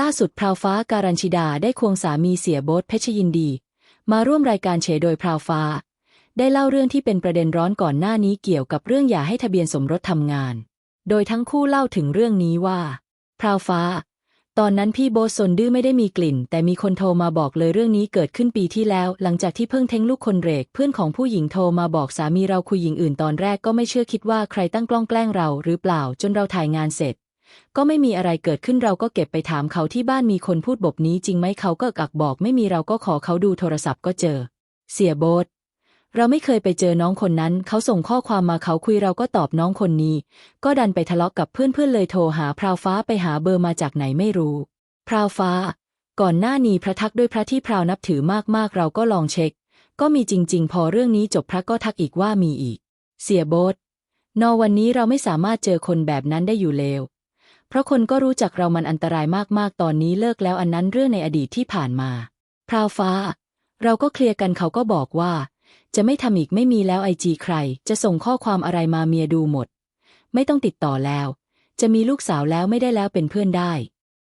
ล่าสุดพราวฟ้าการัญชิดาได้ควงสามีเสียโบ๊ทเพชรยินดี มาร่วมรายการเฉโดยพราวฟ้า ได้เล่าเรื่องที่เป็นประเด็นร้อนก่อนหน้านี้เกี่ยวกับเรื่องอย่าให้ทะเบียนสมรสทำงาน โดยทั้งคู่เล่าถึงเรื่องนี้ว่าพราวฟ้า ตอนนั้นพี่โบสนดื้อไม่ได้มีกลิ่น แต่มีคนโทรมาบอกเลยเรื่องนี้เกิดขึ้นปีที่แล้ว หลังจากที่เพิ่งเท้งลูกคนเรก เพื่อนของผู้หญิงโทรมาบอกสามีเราคุยหญิงอื่นตอนแรกก็ไม่เชื่อคิดว่าใครตั้งกล้องแกล้งเราหรือเปล่าจนเราถ่ายงานเสร็จ ก็ไม่มีอะไรเกิดขึ้นเราก็เก็บไปถามเขาที่บ้านมีคนพูดบบนี้จริงไหมเขาก็กักบอกไม่มีเราก็ขอเขาดูโทรศัพท์ก็เจอ เสียโบทเราไม่เคยไปเจอน้องคนนั้น เขาส่งข้อความมาเขาคุยเราก็ตอบน้องคนนี้ ก็ดันไปทะเลาะกับเพื่อนๆเลยโทรหาพราวฟ้าไปหาเบอร์มาจากไหนไม่รู้พราวฟ้า ก่อนหน้านี้พระทักด้วยพระที่พราวนับถือมากๆ เราก็ลองเช็ค ก็มีจริง ๆ พอเรื่องนี้จบพระก็ทักอีกว่ามีอีก เสียโบทนอวันนี้เราไม่สามารถเจอคนแบบนั้นได้อยู่เลว เพราะคนก็รู้จักเรามันอันตรายมากๆ ตอนนี้เลิกแล้วอันนั้นเรื่องในอดีตที่ผ่านมา พราวฟ้า เราก็เคลียร์กันเขาก็บอกว่า จะไม่ทำอีกไม่มีแล้วไอจีใคร จะส่งข้อความอะไรมาเมียดูหมด ไม่ต้องติดต่อแล้ว จะมีลูกสาวแล้วไม่ได้แล้วเป็นเพื่อนได้